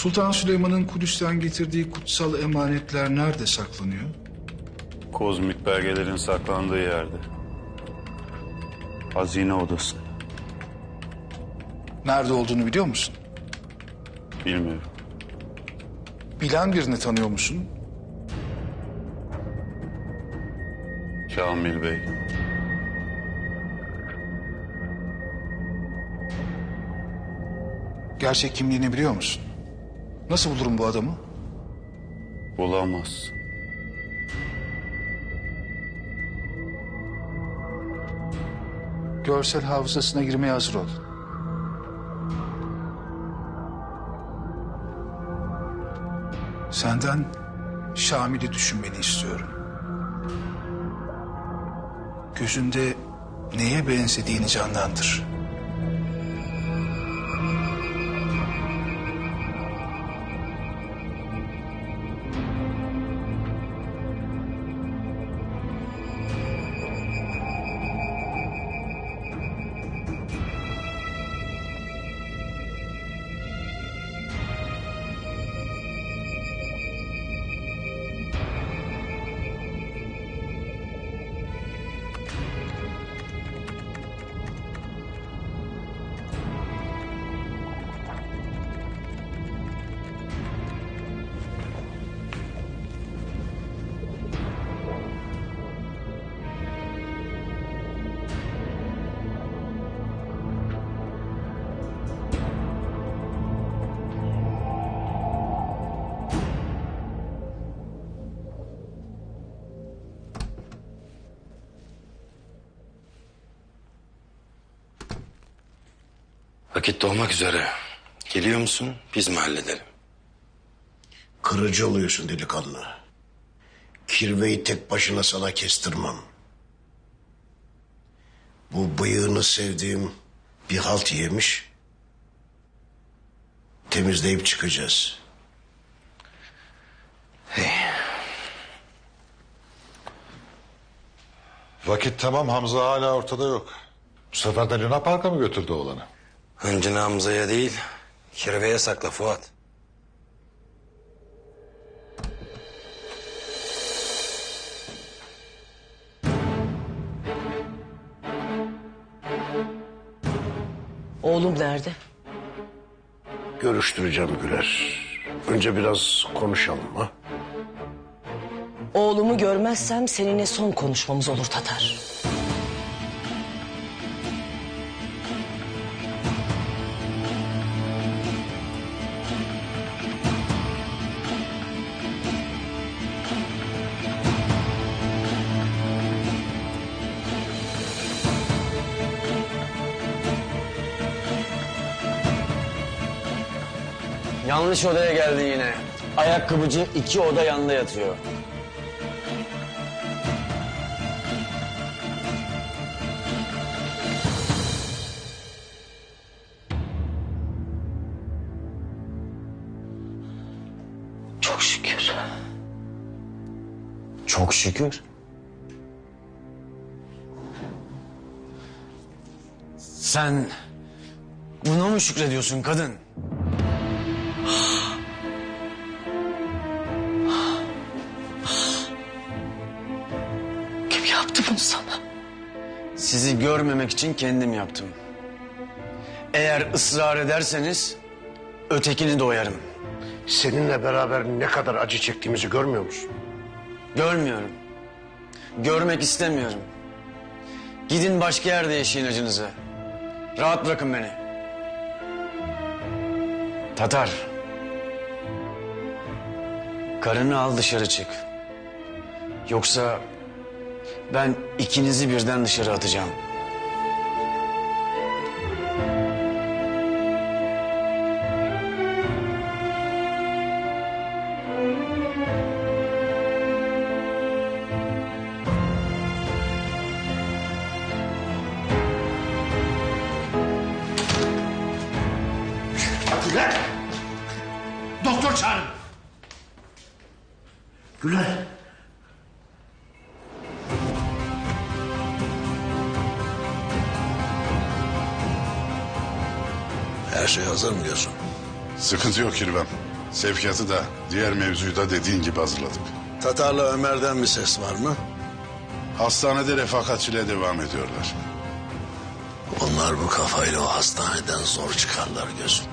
Sultan Süleyman'ın Kudüs'ten getirdiği kutsal emanetler nerede saklanıyor? Kozmik belgelerin saklandığı yerde. Hazine odası. Nerede olduğunu biliyor musun? Bilmiyorum. Bilen birini tanıyor musun? Kamil Bey. Gerçek kimliğini biliyor musun? Nasıl bulurum bu adamı? Bulamaz. Görsel hafızasına girmeye hazır ol. Senden Şamil'i düşünmeni istiyorum. Gözünde neye benzediğini canlandır. Vakit doğmak üzere. Geliyor musun? Biz mi halledelim? Kırıcı oluyorsun delikanlı. Kirveyi tek başına sana kestirmem. Bu bıyığını sevdiğim bir halt yemiş. Temizleyip çıkacağız. Vakit tamam Hamza hala ortada yok. Bu sefer de Luna Park'a mı götürdü oğlanı? Hıncını Hamza'ya değil, kirveye sakla Fuat. Oğlum nerede? Görüştüreceğim Güler. Önce biraz konuşalım ha. Oğlumu görmezsem seninle son konuşmamız olur Tatar. Yanlış odaya geldin yine. Ayakkabıcı iki oda yanda yatıyor. Çok şükür. Çok şükür. Sen buna mı şükrediyorsun kadın? Kim yaptı bunu sana? Sizi görmemek için kendim yaptım. Eğer ısrar ederseniz ötekini doyarım. Seninle beraber ne kadar acı çektiğimizi görmüyor musun? Görmüyorum. Görmek istemiyorum. Gidin başka yerde yaşayın acınızı. Rahat bırakın beni. Tatar. Karını al dışarı çık. Yoksa ben ikinizi birden dışarı atacağım. Güler! Doktor çağırın! Güler! Her şey hazır mı diyorsun? Sıkıntı yok Kirvem. Sevkiyatı da diğer mevzuyu da dediğin gibi hazırladık. Tatar'la Ömer'den bir ses var mı? Hastanede refakatçiliğe devam ediyorlar. Onlar bu kafayla o hastaneden zor çıkarlar gözüm.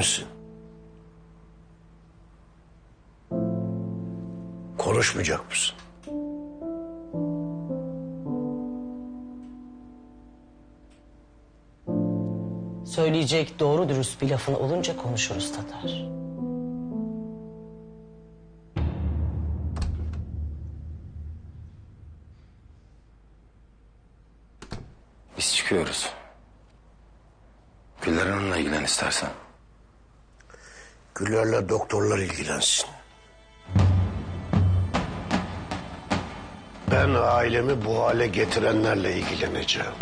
Misin? Konuşmayacak mısın? Söyleyecek doğru dürüst bir lafın olunca konuşuruz Tatar. Biz çıkıyoruz. Güller Hanım'la ilgilen istersen. Güllerle doktorlar ilgilensin. Ben ailemi bu hale getirenlerle ilgileneceğim.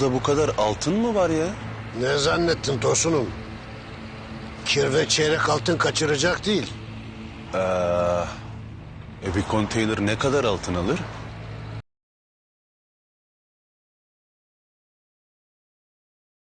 Burada bu kadar altın mı var ya? Ne zannettin Tosun'um? Kirve çeyrek altın kaçıracak değil. E bir konteyner ne kadar altın alır?